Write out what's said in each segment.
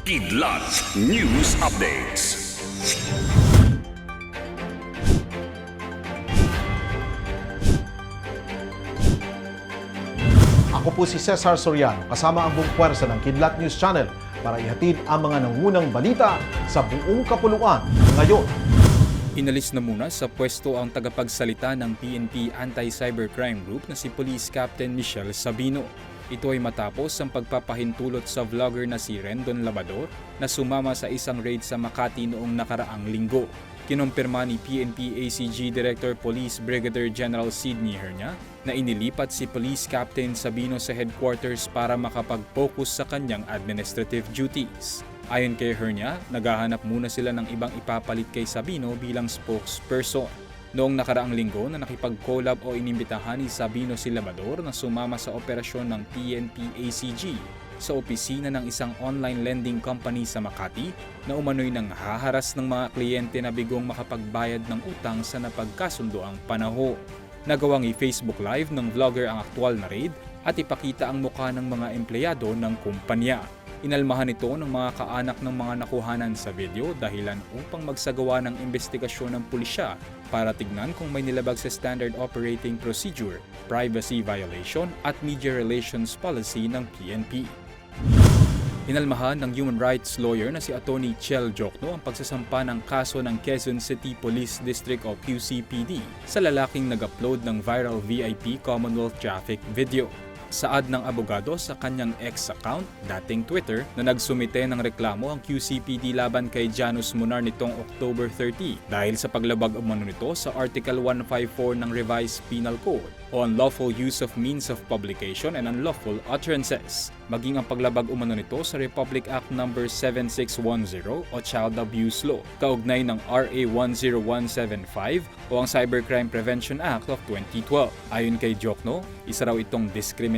Kidlat News Updates. Ako po si Cesar Soriano, kasama ang buong puwersa ng Kidlat News Channel para ihatid ang mga nangunang balita sa buong kapuluan ngayon. Inalis na muna sa pwesto ang tagapagsalita ng PNP Anti-Cybercrime Group na si Police Captain Michelle Sabino. Ito ay matapos ang pagpapahintulot sa vlogger na si Rendon Labador na sumama sa isang raid sa Makati noong nakaraang linggo. Kinumpirma ni PNP ACG Director Police Brigadier General Sidney Hernia na inilipat si Police Captain Sabino sa headquarters para makapag-focus sa kanyang administrative duties. Ayon kay Hernia, naghahanap muna sila ng ibang ipapalit kay Sabino bilang spokesperson. Noong nakaraang linggo na nakipag-collab o inimbitahan ni Sabino si Labador na sumama sa operasyon ng PNP ACG sa opisina ng isang online lending company sa Makati na umano'y nang haharas ng mga kliyente na bigong makapagbayad ng utang sa napagkasundo ang panaho. Nagawang i-Facebook Live ng vlogger ang aktwal na raid at ipakita ang mukha ng mga empleyado ng kumpanya. Inalmahan ito ng mga kaanak ng mga nakuhanan sa video dahilan upang magsagawa ng investigasyon ng pulisya para tignan kung may nilabag sa Standard Operating Procedure, Privacy Violation at Media Relations Policy ng PNP. Inalmahan ng human rights lawyer na si Attorney Chel Jokno ang pagsasampa ng kaso ng Quezon City Police District o QCPD sa lalaking nag-upload ng viral VIP Commonwealth traffic video. Saad ng abogado sa kanyang ex account, dating Twitter, na nagsumite ng reklamo ang QCPD laban kay Janus Munar nitong October 30 dahil sa paglabag umano nito sa Article 154 ng Revised Penal Code o unlawful use of means of publication and unlawful utterances, maging ang paglabag umano nito sa Republic Act No. 7610 o Child Abuse Law, kaugnay ng RA 10175 o ang Cybercrime Prevention Act of 2012. Ayon kay Jokno, isa raw itong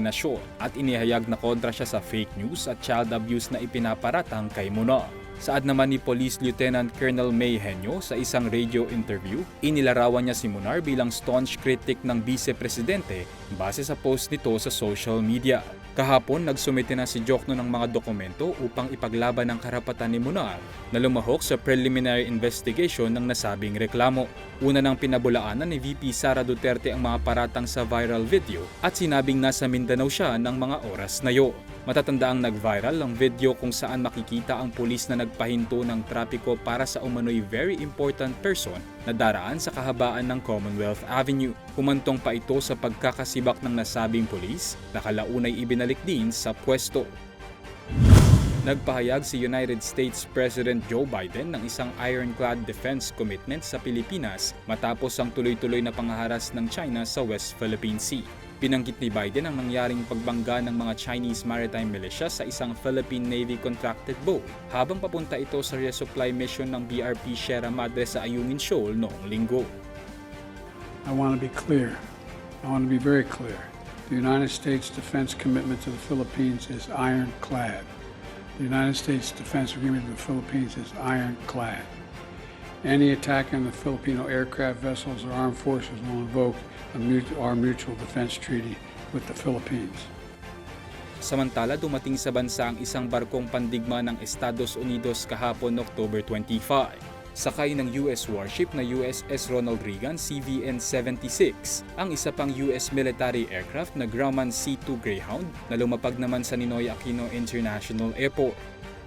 diskriminasyon at inihayag na kontra siya sa fake news at child abuse na ipinaparatang kay Munar. Saad naman ni Police Lieutenant Colonel May Henyo sa isang radio interview, inilarawan niya si Munar bilang staunch critic ng Vice Presidente base sa post nito sa social media. Kahapon, nagsumite na si Jokno ng mga dokumento upang ipaglaban ang karapatan ni Munar na lumahok sa preliminary investigation ng nasabing reklamo. Una nang pinabulaanan ni VP Sara Duterte ang mga paratang sa viral video at sinabing nasa Mindanao siya ng mga oras na yo. Matatanda ang nag-viral ang video kung saan makikita ang pulis na nagpahinto ng trapiko para sa umano'y very important person na daraan sa kahabaan ng Commonwealth Avenue. Humantong pa ito sa pagkakasibak ng nasabing pulis na kalaunay ibinalik din sa pwesto. Nagpahayag si United States President Joe Biden ng isang ironclad defense commitment sa Pilipinas matapos ang tuloy-tuloy na pangaharas ng China sa West Philippine Sea. Pinanggit ni Biden ang nangyaring pagbangga ng mga Chinese maritime militia sa isang Philippine Navy contracted boat habang papunta ito sa resupply mission ng BRP Sierra Madre sa Ayungin Shoal noong linggo. I want to be clear. I want to be very clear. The United States defense commitment to the Philippines is ironclad. The United States defense agreement to the Philippines is ironclad. Any attack on the Filipino aircraft vessels or armed forces will invoke a mut- our mutual defense treaty with the Philippines. Samantala, dumating sa bansa ang isang barkong pandigma ng Estados Unidos kahapon October 25. Sakay ng US warship na USS Ronald Reagan CVN-76, ang isa pang US military aircraft na Grumman C-2 Greyhound na lumapag naman sa Ninoy Aquino International Airport.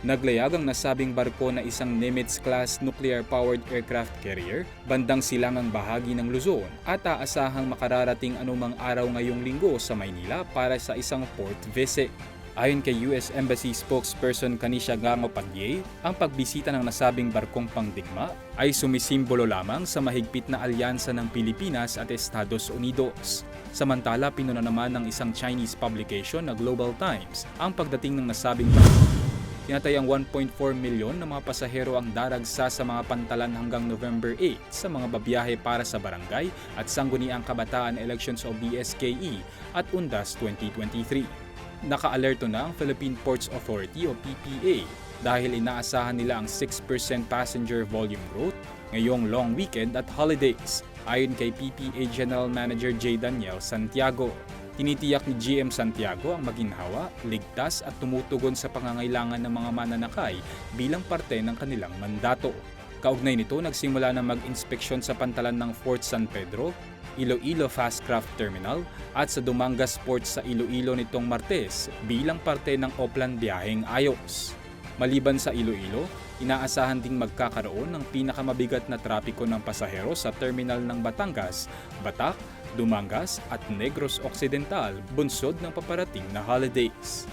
Naglayag ang nasabing barko na isang Nimitz-class nuclear-powered aircraft carrier bandang silangang bahagi ng Luzon at aasahang makararating anumang araw ngayong linggo sa Maynila para sa isang port visit. Ayon kay US Embassy spokesperson Kanisha Gango Pagye, ang pagbisita ng nasabing barkong pangdigma ay sumisimbolo lamang sa mahigpit na alyansa ng Pilipinas at Estados Unidos. Samantala, pinuna naman ng isang Chinese publication na Global Times ang pagdating ng nasabing barko. Tinatayang 1.4 milyon na mga pasahero ang daragsa sa mga pantalan hanggang November 8 sa mga babiyahe para sa barangay at sangguniang kabataan elections o BSKE at UNDAS 2023 naka-alerto na ang Philippine Ports Authority o PPA dahil inaasahan nila ang 6% passenger volume growth ngayong long weekend at holidays ayon kay PPA General Manager J. Daniel Santiago. Tinitiyak ni GM Santiago ang maginhawa, ligtas at tumutugon sa pangangailangan ng mga mananakay bilang parte ng kanilang mandato. Kaugnay nito, nagsimula na mag-inspeksyon sa pantalan ng Fort San Pedro, Iloilo Fast Craft Terminal at sa Dumangas Port sa Iloilo nitong Martes bilang parte ng Oplan Biyaheng Ayos. Maliban sa Iloilo, inaasahan ding magkakaroon ng pinakamabigat na trapiko ng pasahero sa terminal ng Batangas, Batak, Dumangas at Negros Occidental bunsod ng paparating na holidays.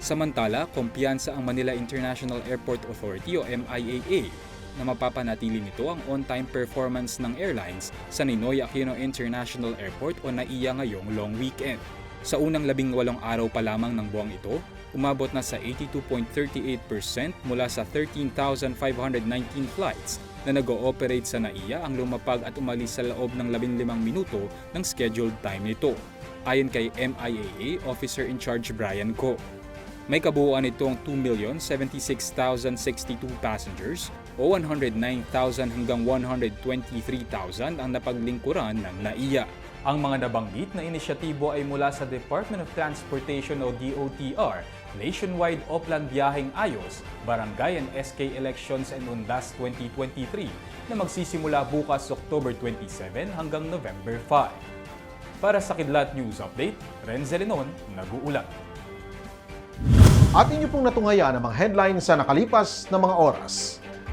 Samantala, kumpiyansa ang Manila International Airport Authority o MIAA na mapapanatili nito ang on-time performance ng airlines sa Ninoy Aquino International Airport o NAIA ngayong long weekend. Sa unang labing walong araw pa lamang ng buwang ito, umabot na sa 82.38% mula sa 13,519 flights na nag-ooperate sa NAIA ang lumapag at umalis sa loob ng 15 minuto ng scheduled time nito. Ayon kay MIAA Officer in Charge Brian Co. May kabuuan itong 2,076,062 passengers o 109,000 hanggang 123,000 ang napaglingkuran ng NAIA. Ang mga nabanggit na inisyatibo ay mula sa Department of Transportation o DOTR, Nationwide Oplan Biyaheng Ayos, Barangay and SK Elections and Undas 2023 na magsisimula bukas October 27 hanggang November 5. Para sa Kidlat News Update, Renzel Lenon, nag-uulat. At inyo pong natunghaya ang mga headlines sa nakalipas na mga oras.